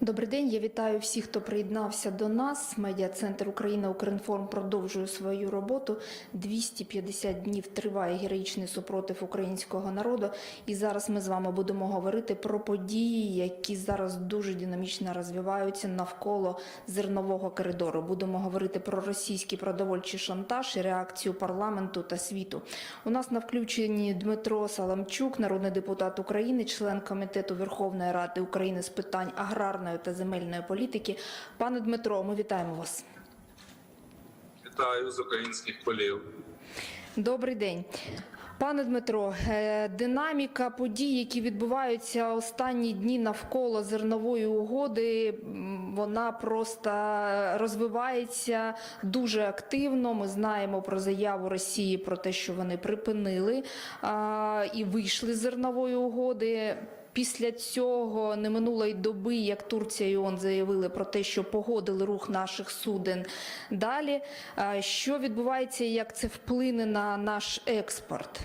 Добрий день. Я вітаю всіх, хто приєднався до нас. Медіа-центр Україна Укрінформ продовжує свою роботу. 250 днів триває героїчний супротив українського народу. І зараз ми з вами будемо говорити про події, які зараз дуже динамічно розвиваються навколо зернового коридору. Будемо говорити про російський продовольчий шантаж і реакцію парламенту та світу. У нас на включенні Дмитро Саламчук, народний депутат України, член комітету Верховної Ради України з питань аграрної та земельної політики. Пане Дмитро, ми вітаємо вас. Вітаю з українських полів. Добрий день. Пане Дмитро, е, динаміка подій, які відбуваються останні дні навколо зернової угоди, вона просто розвивається дуже активно. Ми знаємо про заяву Росії про те, що вони припинили а, і вийшли з зернової угоди. Після цього не минуло й доби, як Турція і ООН заявили про те, що погодили рух наших суден. Далі, що відбувається, і як це вплине на наш експорт?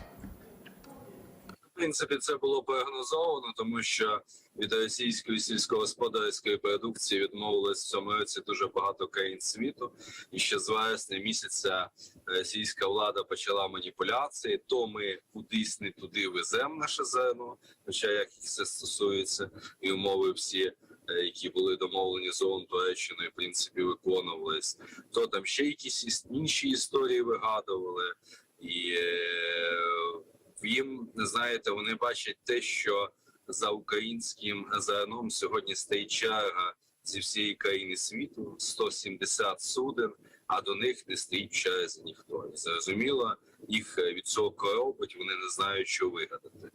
Принципі, це було прогнозовано, тому що від російської сільськогосподарської продукції відмовилось в цьому році дуже багато країн світу. І ще з вересня місяця російська влада почала маніпуляції. То ми кудись не туди веземо наше зерно, хоча як їх це стосується, і умови всі. е, Які були домовлені з ООН Туреччиною, в принципі, виконувались, то там ще якісь іс- інші історії вигадували, і е, їм знаєте, вони бачать те, що за українським зерном сьогодні стоїть черга зі всієї країни світу 170 суден, а до них не стоїть в черзі ніхто. Зрозуміло, їх від цього коробить, вони не знають, що вигадати. Е,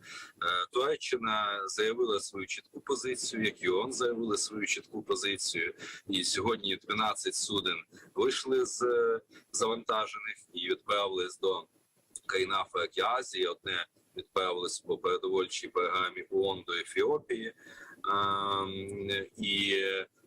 Туреччина заявила свою чітку позицію, як і ООН заявили свою чітку позицію. І сьогодні 12 суден вийшли з е, завантажених і відправились до країн Африки Азії. Одне відправилось по передовольчій програмі ООН до Ефіопії, Ем, і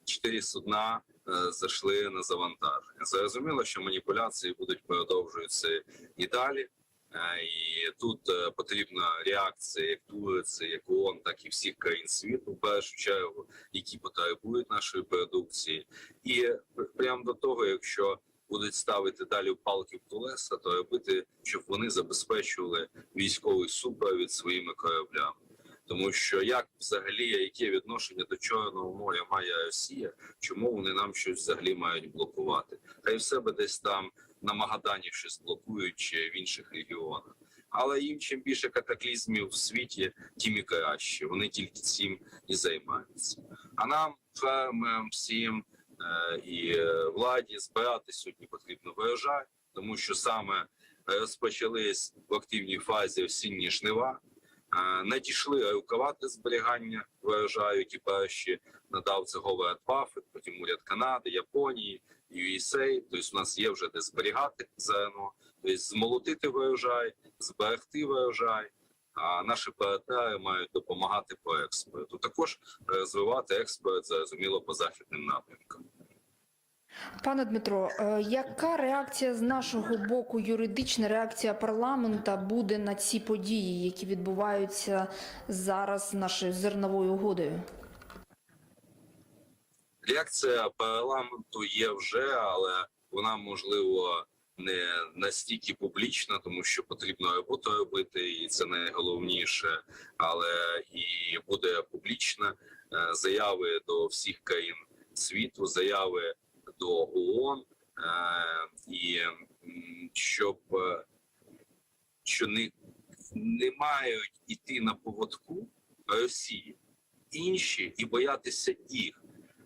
чотири судна е, зайшли на завантаження. Зрозуміло, що маніпуляції будуть продовжуватися і далі. Е, І тут е, потрібна реакція як Турції, як ООН, так і всіх країн світу, в першу чергу, які потребують нашої продукції, і прямо до того, якщо будуть ставити далі палки в колеса, то робити, щоб вони забезпечували військовий супровід своїми кораблями. Тому що як взагалі яке відношення до Чорного моря має Росія, чому вони нам щось взагалі мають блокувати? Хай в себе десь там на Магадані щось блокують чи в інших регіонах. Але їм чим більше катаклізмів в світі, тим і краще. Вони тільки цим і займаються. А нам, фермерам, всім і е, владі збирати сьогодні потрібно врожай, тому що саме розпочались в активній фазі осінні жнива. Е, Надійшли рукавати зберігання врожаю, які перші надав це Говард Баффет, потім уряд Канади, Японії, USA. Тобто у нас є вже де зберігати зерно, тобто змолотити врожай, зберегти врожай. А наші партнери мають допомагати по експорту. Також розвивати експорт зрозуміло по західним напрямкам. Пане Дмитро, е, яка реакція з нашого боку, юридична реакція парламента буде на ці події, які відбуваються зараз з нашою зерновою угодою? Реакція парламенту є вже, але вона можливо не настільки публічна, тому що потрібно роботу робити, і це найголовніше. Але і буде публічна Е, заяви до всіх країн світу, заяви до ООН, е, і щоб е, що не, не мають іти на поводку Росії інші і боятися їх,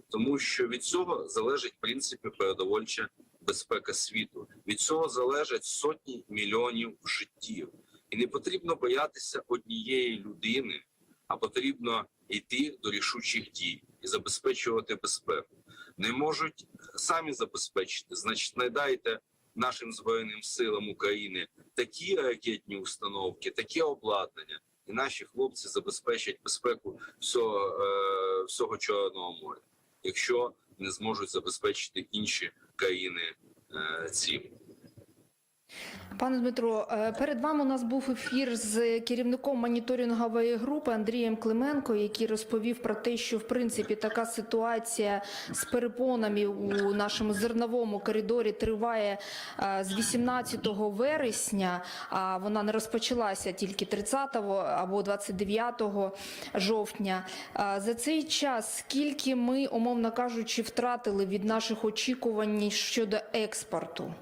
тому що від цього залежить в принципі продовольча безпека світу. Від цього залежать сотні мільйонів життів, і не потрібно боятися однієї людини, а потрібно йти до рішучих дій і забезпечувати безпеку. Не можуть самі забезпечити, значить, не нашим збройним силам України такі ракетні установки, таке обладнання, і наші хлопці забезпечать безпеку всього, е, всього Чорного моря, якщо не зможуть забезпечити інші країни е, цим. Пане Дмитро, е, перед вами у нас був ефір з керівником моніторингової групи Андрієм Клименко, який розповів про те, що в принципі така ситуація з перепонами у нашому зерновому коридорі триває е, з 18 вересня, а вона не розпочалася тільки 30 або 29 жовтня. Е, За цей час скільки ми, умовно кажучи, втратили від наших очікувань щодо експорту?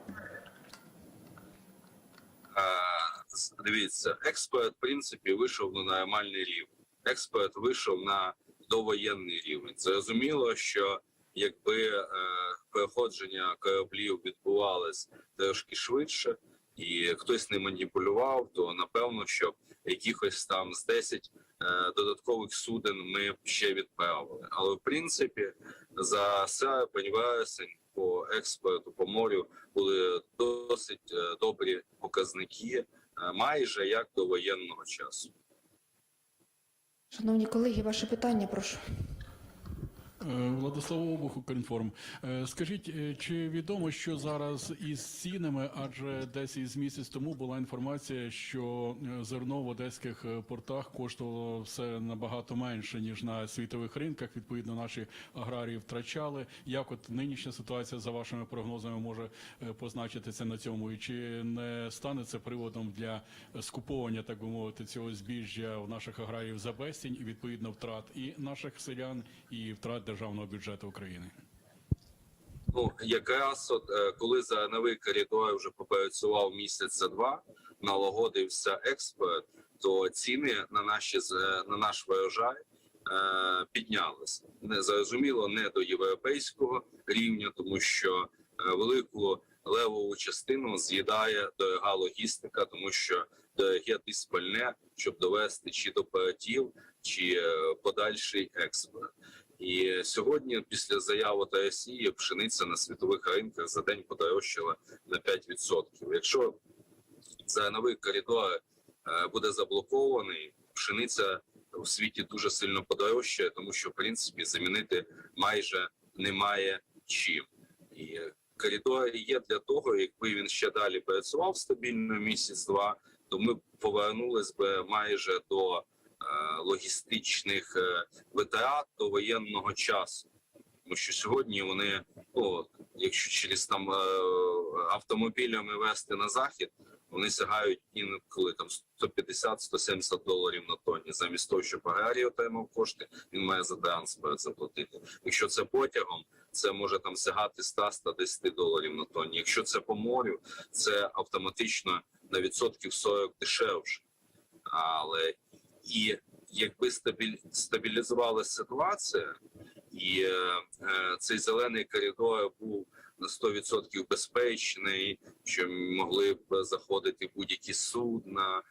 Дивіться, експорт, в принципі, вийшов на нормальний рівень. Експорт вийшов на довоєнний рівень. Зрозуміло, що якби е, переходження кораблів відбувалось трошки швидше, і хтось не маніпулював, то напевно, що якихось там з 10 е, додаткових суден ми ще відправили. Але в принципі, за серпень, вересень по експорту по морю були досить е, добрі показники, майже як до воєнного часу. Шановні колеги, ваше питання, прошу. Е, Владислав Обух, Укрінформ. Е, Скажіть, е, чи відомо, що зараз із цінами, адже десь із місяць тому була інформація, що зерно в одеських портах коштувало все набагато менше ніж на світових ринках. Відповідно, наші аграрії втрачали. Як от нинішня ситуація за вашими прогнозами може позначитися на цьому, і чи не стане це приводом для скуповування, так би мовити, цього збіжжя у наших аграріїв за безцінь і відповідно втрат і наших селян, і втрат державного бюджету України? Ну якраз от е, коли за новий коридор вже попрацював місяця два, налагодився експорт, то ціни на наші з- на наш врожай е, піднялися. Не зрозуміло не до європейського рівня, тому що е, велику левову частину з'їдає дорога логістика, тому що дороге диспальне, щоб довести чи до портів, чи е, подальший експорт. І сьогодні, після заяви та Росії, пшениця на світових ринках за день подорожчала на 5%. Якщо зерновий коридор е, буде заблокований, пшениця у світі дуже сильно подорожчає, тому що в принципі замінити майже немає чим. І коридор є для того, якби він ще далі працював стабільно місяць-два, то ми повернулись би майже до логістичних е, витрат до воєнного часу. Тому що сьогодні вони, ну, якщо через там е, автомобілями вести на захід, вони сягають інколи там 150-170 доларів на тонні. Замість того, щоб аграрій отримав кошти, він має за транспорт заплатити. Якщо це потягом, це може там сягати 100-110 доларів на тонні. Якщо це по морю, це автоматично на відсотків 40 дешевше. Але і якби стабілізувалася ситуація, і е, е, цей зелений коридор був на 100% безпечний, що могли б заходити будь-які судна,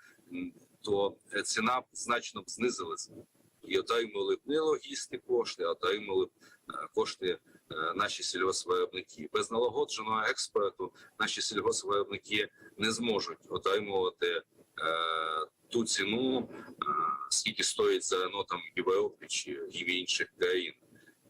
то ціна б значно б знизилася. І отримали б не логісти кошти, а отримали б е, кошти е, наші сільгоспвиробники. Без налагодженого експорту наші сільгоспвиробники не зможуть отримувати ту ціну, е, скільки стоїть зерно там в Європі чи і в інших країнах.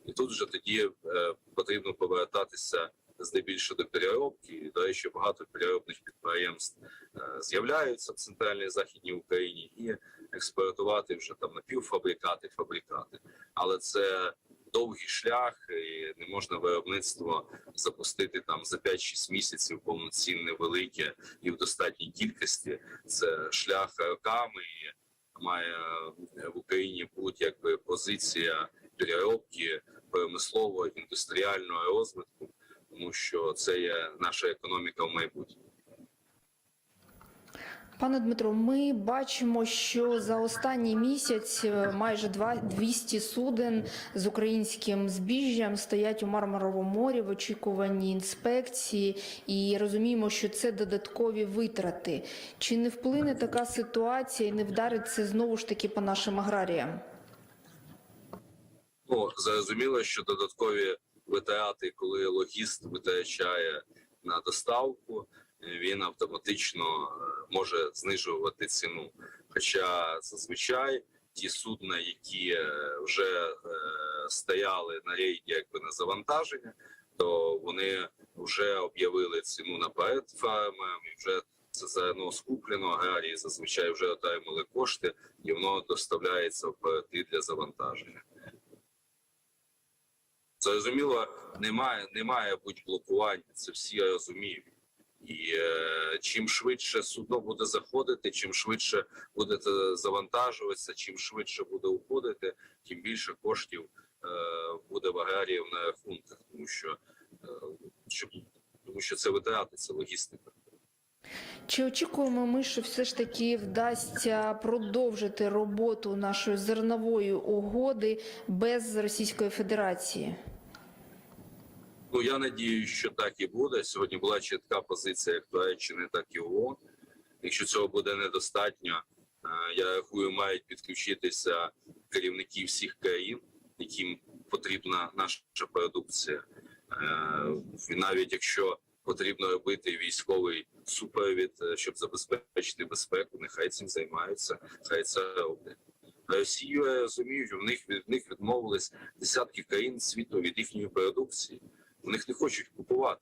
І тут вже тоді е, потрібно повертатися здебільшого до переробки. До речі, багато переробних підприємств е, з'являються в центральній західній Україні і експортувати вже там напівфабрикати, фабрикати. Але це довгий шлях, і не можна виробництво запустити там за 5-6 місяців повноцінне, велике і в достатній кількості. Це шлях роками. І має в Україні бути якби позиція переробки промислового індустріального розвитку, тому що це є наша економіка в майбутньому. Пане Дмитро, ми бачимо, що за останній місяць е, майже два- 200 суден з українським збіжжям стоять у Мармаровому морі в очікуванні інспекції, і розуміємо, що це додаткові витрати. Чи не вплине така ситуація і не вдарить це знову ж таки по нашим аграріям? Ну зрозуміло, що додаткові витрати, коли логіст витрачає на доставку, він автоматично е, може знижувати ціну. Хоча зазвичай ті судна, які е, вже е, стояли на рейді якби на завантаження, то вони вже об'явили ціну наперед фермерам, і вже це зерно скуплено. Аграрії зазвичай вже отримали кошти, і воно доставляється в для завантаження. Зрозуміло, немає, не має бути блокування. Це всі розуміють. І е, чим швидше судно буде заходити, чим швидше буде завантажуватися, чим швидше буде уходити, тим більше коштів е, буде в аграріїв на рахунках, тому що, е, щоб, тому що це витрати, це логістика. Чи очікуємо ми, що все ж таки вдасться продовжити роботу нашої зернової угоди без Російської Федерації? Ну я надію, що так і буде. Сьогодні була чітка позиція як Туреччини, так і ООН. Якщо цього буде недостатньо, е, я рахую, мають підключитися керівники всіх країн, яким потрібна наша продукція. Е, І навіть якщо потрібно робити військовий супровід, е, щоб забезпечити безпеку, нехай цим займаються, хай це роблять. Росію я розумію, що в них від них відмовились десятки країн світу від їхньої продукції. У них не хочуть купувати.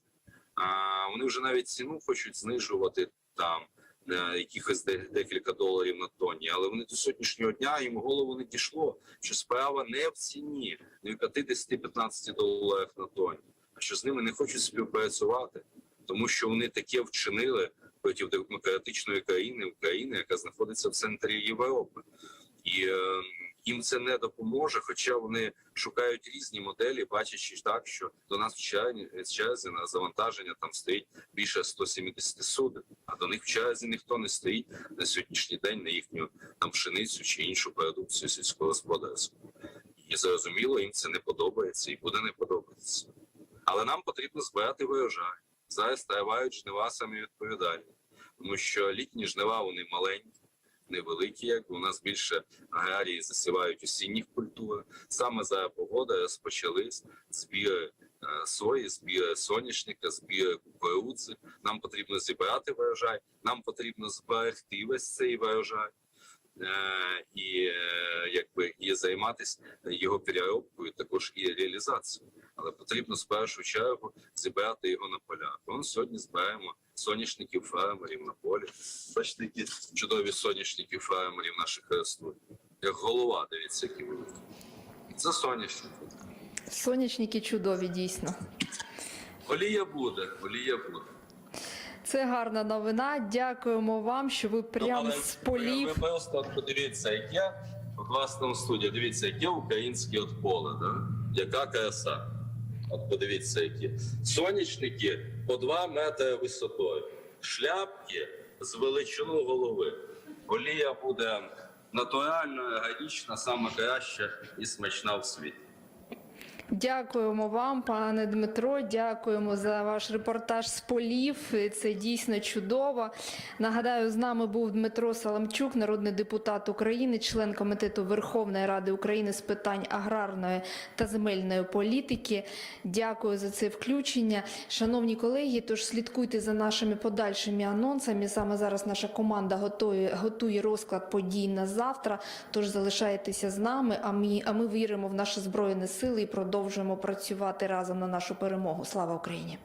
А вони вже навіть ціну хочуть знижувати там на якихось декілька доларів на тонні. Але вони до сьогоднішнього дня їм голову не дійшло, що справа не в ціні, не в 50-15 доларів на тонні, а що з ними не хочуть співпрацювати, тому що вони таке вчинили проти демократичної країни, України, яка знаходиться в центрі Європи. І е, їм це не допоможе, хоча вони шукають різні моделі, бачачи так, що до нас в черзі, на завантаження там стоїть більше 170 суден, а до них в черзі ніхто не стоїть на сьогоднішній день на їхню там пшеницю чи іншу продукцію сільськогосподарську. І зрозуміло, їм це не подобається і буде не подобатися. Але нам потрібно збирати врожай. Зараз тривають жнива самі відповідальні, тому що літні жнива вони маленькі невеликі, як у нас більше аграрії засівають осінніх культур. Саме за погода розпочались збіри е, сої, збіри соняшника, збіри кукурудзи. Нам потрібно зібрати врожай, нам потрібно зберегти весь цей врожай. Е, І е, якби і займатися його переробкою, також і реалізацією. Але потрібно з першу чергу зібрати його на полях. Вон сьогодні збираємо соняшників фермерів на полі. Бачите, які чудові соняшники фермерів наших ростуть. Як голова, дивіться, які великі. Це соняшники. Сонячники чудові, дійсно. Олія буде, олія буде. Це гарна новина. Дякуємо вам, що ви прямо Ну, з полів. Ви просто подивіться, яке от вас там студія, дивіться, яке українське от поле, да? яка краса. От подивіться, які сонячники по 2 метри висотою, шляпки з величину голови. Олія буде натуральна, органічна, саме краща і смачна в світі. Дякуємо вам, пане Дмитро. Дякуємо за ваш репортаж з полів. Це дійсно чудово. Нагадаю, з нами був Дмитро Саламчук, народний депутат України, член комітету Верховної Ради України з питань аграрної та земельної політики. Дякую за це включення. Шановні колеги, тож слідкуйте за нашими подальшими анонсами. Саме зараз наша команда готує, готує розклад подій на завтра. Тож залишайтеся з нами. А ми, а ми віримо в наші збройні сили і продовжуємо працювати разом на нашу перемогу. Слава Україні!